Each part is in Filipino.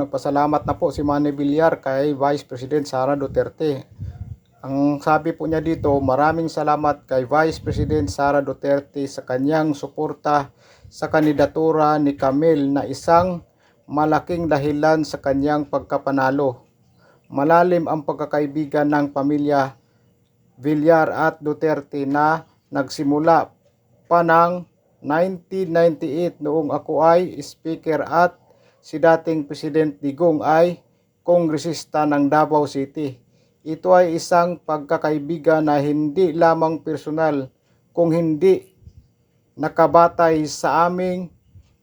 Nagpasalamat na po si Manny Villar kay Vice President Sara Duterte. Ang sabi po niya dito, maraming salamat kay Vice President Sara Duterte sa kanyang suporta sa kandidatura ni Camille na isang malaking dahilan sa kanyang pagkapanalo. Malalim ang pagkakaibigan ng pamilya Villar at Duterte na nagsimula pa ng 1998 noong ako ay speaker at si dating President Digong ay kongresista ng Davao City. Ito ay isang pagkakaibigan na hindi lamang personal kung hindi nakabatay sa aming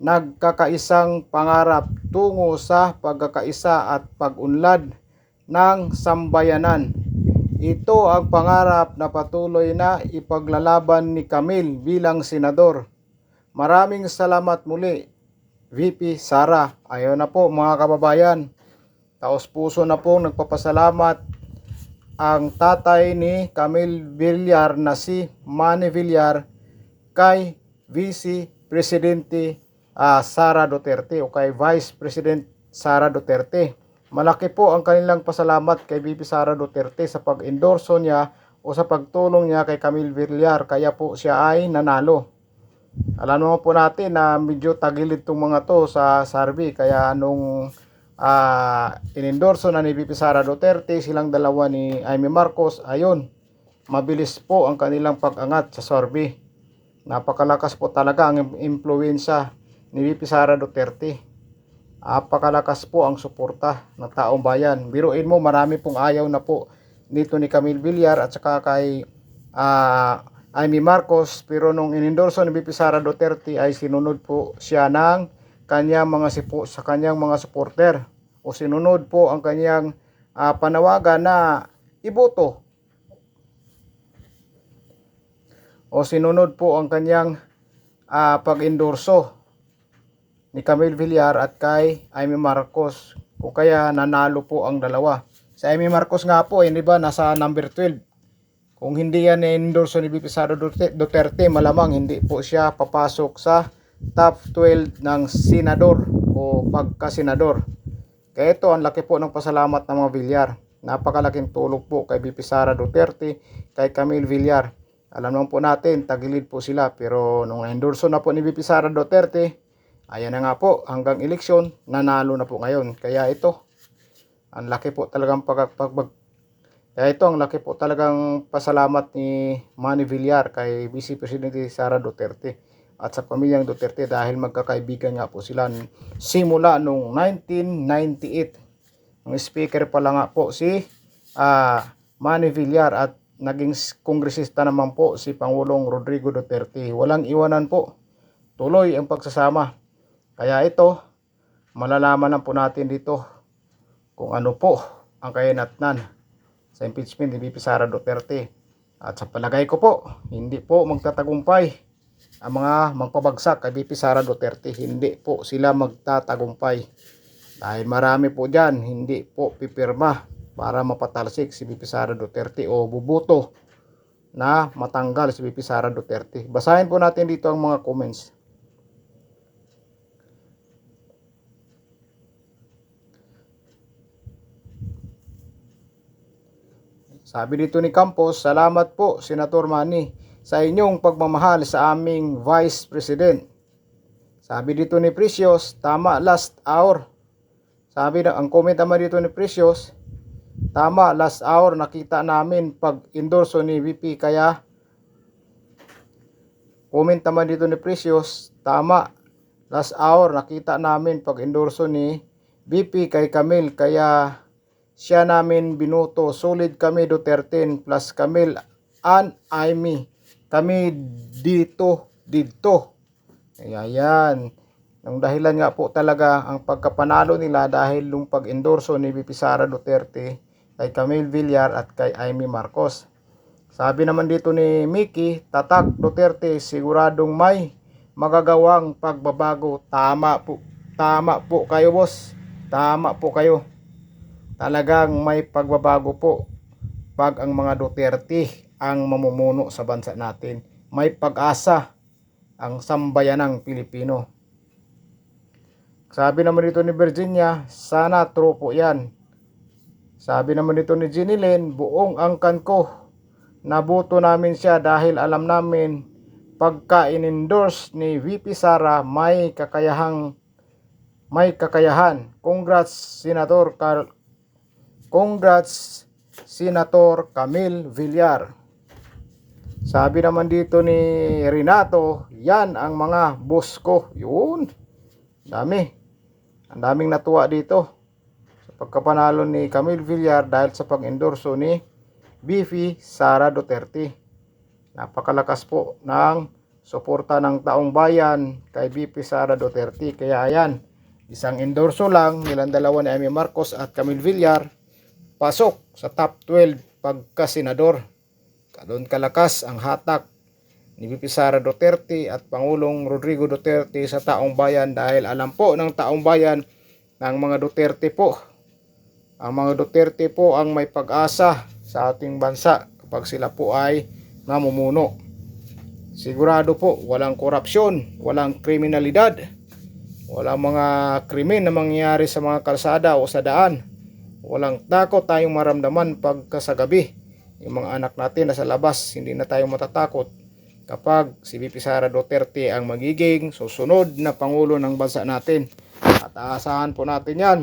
nagkakaisang pangarap tungo sa pagkakaisa at pag-unlad ng sambayanan. Ito ang pangarap na patuloy na ipaglalaban ni Camille bilang senador. Maraming salamat muli, VP Sara. Ayaw na po mga kababayan. Taos puso na po nagpapasalamat ang tatay ni Camille Villar na si Manny Villar kay Vice Presidente ah, Sara Duterte o kay Vice President Sara Duterte. Malaki po ang kanilang pasalamat kay VP Sara Duterte sa pag-endorso niya o sa pagtulong niya kay Camille Villar kaya po siya ay nanalo. Alam naman po natin na medyo tagilid tong mga to sa survey kaya nung ah inendorso na ni VP Sara Duterte silang dalawa ni Amy Marcos ayun mabilis po ang kanilang pag-angat sa survey. Napakalakas po talaga ang impluensya ni VP Sara Duterte. Napakalakas po ang suporta ng taong bayan. Biruin mo, marami pong ayaw na po dito ni Camille Villar at saka kay ah, Amy Marcos. Pero nung inendorso ni VP Sara Duterte ay sinunod po siya ng kanyang mga sipo, sa kanyang mga supporter o sinunod po ang kanyang ah, panawagan na iboto o sinunod po ang kanyang ah, pag-endorso ni Camille Villar at kay Amy Marcos. O kaya nanalo po ang dalawa. Si Amy Marcos nga po, hindi ba, nasa number 12. Kung hindi yan endorso ni Sara Duterte, malamang hindi po siya papasok sa top 12 ng senador o pagka-senador. Kaya ito, ang laki po ng pasalamat ng mga Villar. Napakalaking tulong po kay Sara Duterte, kay Camille Villar. Alam naman po natin, tagilid po sila. Pero nung endorso na po ni Sara Duterte, ayan na nga po, hanggang eleksyon, nanalo na po ngayon. Kaya ito, ang laki po talagang pag, pag kaya ito, ang laki po talagang pasalamat ni Manny Villar kay Vice Presidente Sara Duterte at sa pamilyang Duterte dahil magkakaibigan nga po sila simula noong 1998. Ang speaker pala nga po si ah, Manny Villar at naging kongresista naman po si Pangulong Rodrigo Duterte. Walang iwanan po. Tuloy ang pagsasama. Kaya ito, malalaman na po natin dito kung ano po ang kayanatnan sa impeachment ni VP Sara Duterte. At sa palagay ko po, hindi po magtatagumpay ang mga magpabagsak kay VP Sara Duterte. Hindi po sila magtatagumpay. Dahil marami po dyan, hindi po pipirma para mapatalsik si VP Sara Duterte o bubuto na matanggal si VP Sara Duterte. Basahin po natin dito ang mga comments. Sabi dito ni Campos, salamat po Senator Manny sa inyong pagmamahal sa aming Vice President. Sabi dito ni Precious, tama last hour. Sabi na, ang comment naman dito ni Precious, tama last hour nakita namin pag endorso ni VP kaya comment naman dito ni Precious, tama last hour nakita namin pag endorso ni VP kay Camille kaya siya namin binuto. Solid kami Duterte plus Camille and Amy. Kami dito, dito. Ayan. Ang dahilan nga po talaga ang pagkapanalo nila dahil nung pag-endorso ni VP Sara Duterte kay Camille Villar at kay Amy Marcos. Sabi naman dito ni Mickey, tatak Duterte siguradong may magagawang pagbabago. Tama po. Tama po kayo boss. Tama po kayo talagang may pagbabago po pag ang mga Duterte ang mamumuno sa bansa natin. May pag-asa ang sambayanang Pilipino. Sabi naman dito ni Virginia, sana true po yan. Sabi naman dito ni Ginny Lynn, buong angkan ko. Nabuto namin siya dahil alam namin pagka in-endorse ni VP Sara may kakayahang may kakayahan. Congrats Senator Carl Congrats Senator Camille Villar. Sabi naman dito ni Renato, yan ang mga boss ko. Yun. Dami. Ang daming natuwa dito. Sa pagkapanalo ni Camille Villar dahil sa pag-endorso ni Bifi Sara Duterte. Napakalakas po ng suporta ng taong bayan kay BP Sara Duterte. Kaya ayan, isang endorso lang nilang dalawa ni Amy Marcos at Camille Villar pasok sa top 12 pagka-senador. Doon kalakas ang hatak ni VP Sara Duterte at Pangulong Rodrigo Duterte sa taong bayan dahil alam po ng taong bayan ng mga Duterte po. Ang mga Duterte po ang may pag-asa sa ating bansa kapag sila po ay namumuno. Sigurado po walang korupsyon, walang kriminalidad, walang mga krimen na mangyayari sa mga kalsada o sa daan. Walang takot tayong maramdaman pagka sa gabi. Yung mga anak natin nasa labas, hindi na tayo matatakot kapag si VP Sara Duterte ang magiging susunod na Pangulo ng bansa natin. At aasahan po natin yan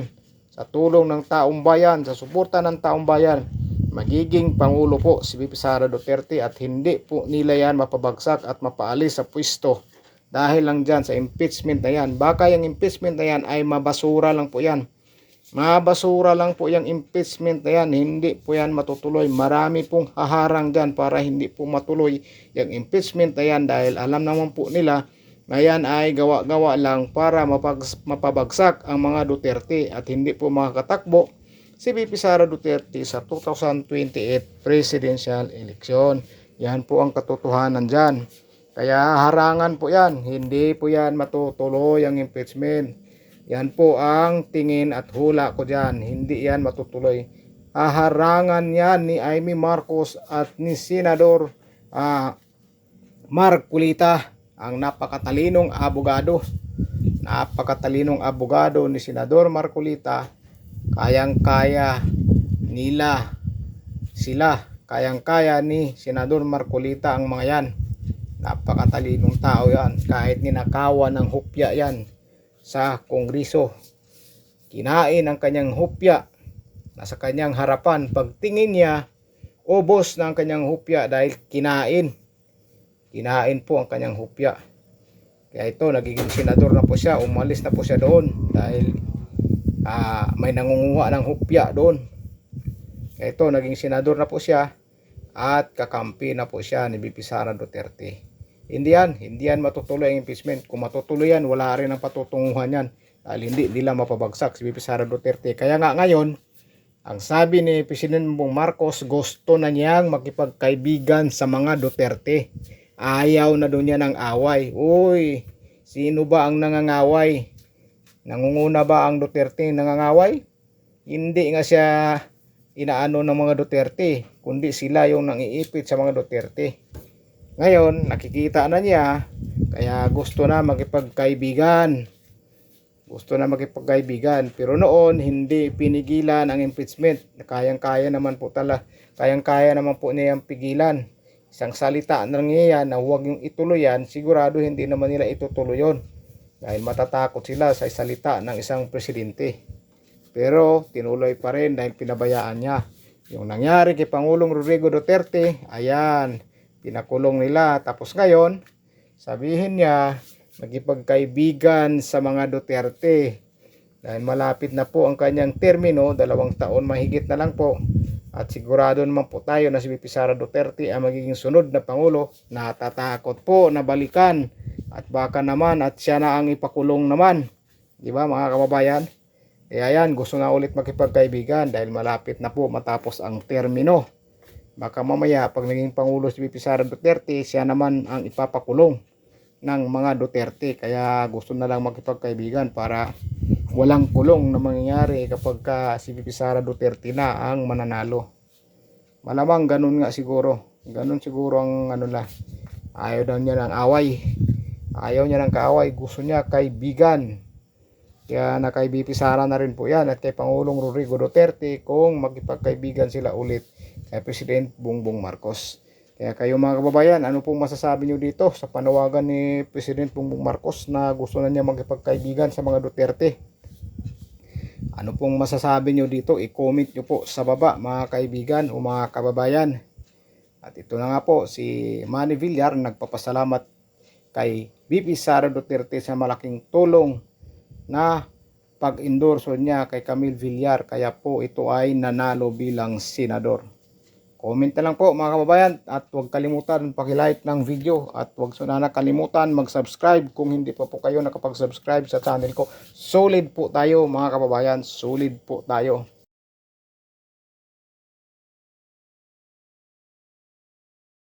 sa tulong ng taong bayan, sa suporta ng taong bayan. Magiging Pangulo po si VP Sara Duterte at hindi po nila yan mapabagsak at mapaalis sa pwesto. Dahil lang dyan sa impeachment na yan. Baka yung impeachment na yan ay mabasura lang po yan. Mabasura lang po yung impeachment na yan. Hindi po yan matutuloy. Marami pong haharang dyan para hindi po matuloy yung impeachment na yan dahil alam naman po nila na yan ay gawa-gawa lang para mapabagsak ang mga Duterte at hindi po makakatakbo si VP Sara Duterte sa 2028 presidential election. Yan po ang katotohanan dyan. Kaya harangan po yan. Hindi po yan matutuloy ang impeachment. Yan po ang tingin at hula ko dyan. Hindi yan matutuloy. Haharangan yan ni Amy Marcos at ni Senador ah, Mark Kulita, ang napakatalinong abogado. Napakatalinong abogado ni Senador Marcolita. Kayang-kaya nila sila. Kayang-kaya ni Senador Marcolita ang mga yan. Napakatalinong tao yan. Kahit ninakawan ng hupya yan sa kongreso. Kinain ang kanyang hupya. Nasa kanyang harapan. Pagtingin niya, ubos na ang kanyang hupya dahil kinain. Kinain po ang kanyang hupya. Kaya ito, nagiging senador na po siya. Umalis na po siya doon dahil ah, may nangunguha ng hupya doon. Kaya ito, naging senador na po siya at kakampi na po siya ni BP Sara Duterte. Hindi yan, hindi yan matutuloy ang impeachment. Kung matutuloy yan, wala rin ang patutunguhan yan. Dahil hindi nila mapabagsak si BP Sara Duterte. Kaya nga ngayon, ang sabi ni President Bongbong Marcos, gusto na niyang makipagkaibigan sa mga Duterte. Ayaw na doon niya ng away. Uy, sino ba ang nangangaway? Nangunguna ba ang Duterte nangangaway? Hindi nga siya inaano ng mga Duterte, kundi sila yung nangiipit sa mga Duterte. Ngayon, nakikita na niya, kaya gusto na makipagkaibigan. Gusto na makipagkaibigan. Pero noon, hindi pinigilan ang impeachment. Kayang-kaya naman po tala. Kayang-kaya naman po niyang pigilan. Isang salita na niya na huwag yung ituloy yan, sigurado hindi naman nila itutuloy yun. Dahil matatakot sila sa salita ng isang presidente. Pero tinuloy pa rin dahil pinabayaan niya. Yung nangyari kay Pangulong Rodrigo Duterte, ayan, pinakulong nila. Tapos ngayon, sabihin niya, magipagkaibigan sa mga Duterte. Dahil malapit na po ang kanyang termino, dalawang taon mahigit na lang po. At sigurado naman po tayo na si VP Sara Duterte ang magiging sunod na Pangulo. Natatakot po na balikan. At baka naman at siya na ang ipakulong naman. Di ba mga kababayan? Kaya yan, gusto na ulit makipagkaibigan dahil malapit na po matapos ang termino. Baka mamaya pag naging Pangulo si VP Sara Duterte, siya naman ang ipapakulong ng mga Duterte. Kaya gusto na lang makipagkaibigan para walang kulong na mangyayari kapag ka si VP Sara Duterte na ang mananalo. Malamang ganun nga siguro. Ganun siguro ang ano na. Ayaw daw niya ng away. Ayaw niya ng kaaway. Gusto niya kaibigan. Kaya na kay BP na rin po yan at kay Pangulong Rodrigo Duterte kung magkipagkaibigan sila ulit kay President Bongbong Marcos. Kaya kayo mga kababayan, ano pong masasabi nyo dito sa panawagan ni President Bongbong Marcos na gusto na niya magkipagkaibigan sa mga Duterte? Ano pong masasabi nyo dito? I-comment nyo po sa baba mga kaibigan o mga kababayan. At ito na nga po, si Manny Villar nagpapasalamat kay BP Sara Duterte sa malaking tulong na pag-endorso niya kay Camille Villar. Kaya po ito ay nanalo bilang senador. Comment na lang po mga kababayan at huwag kalimutan pakilike ng video at huwag sana kalimutan mag-subscribe kung hindi pa po kayo nakapag-subscribe sa channel ko. Solid po tayo mga kababayan, solid po tayo.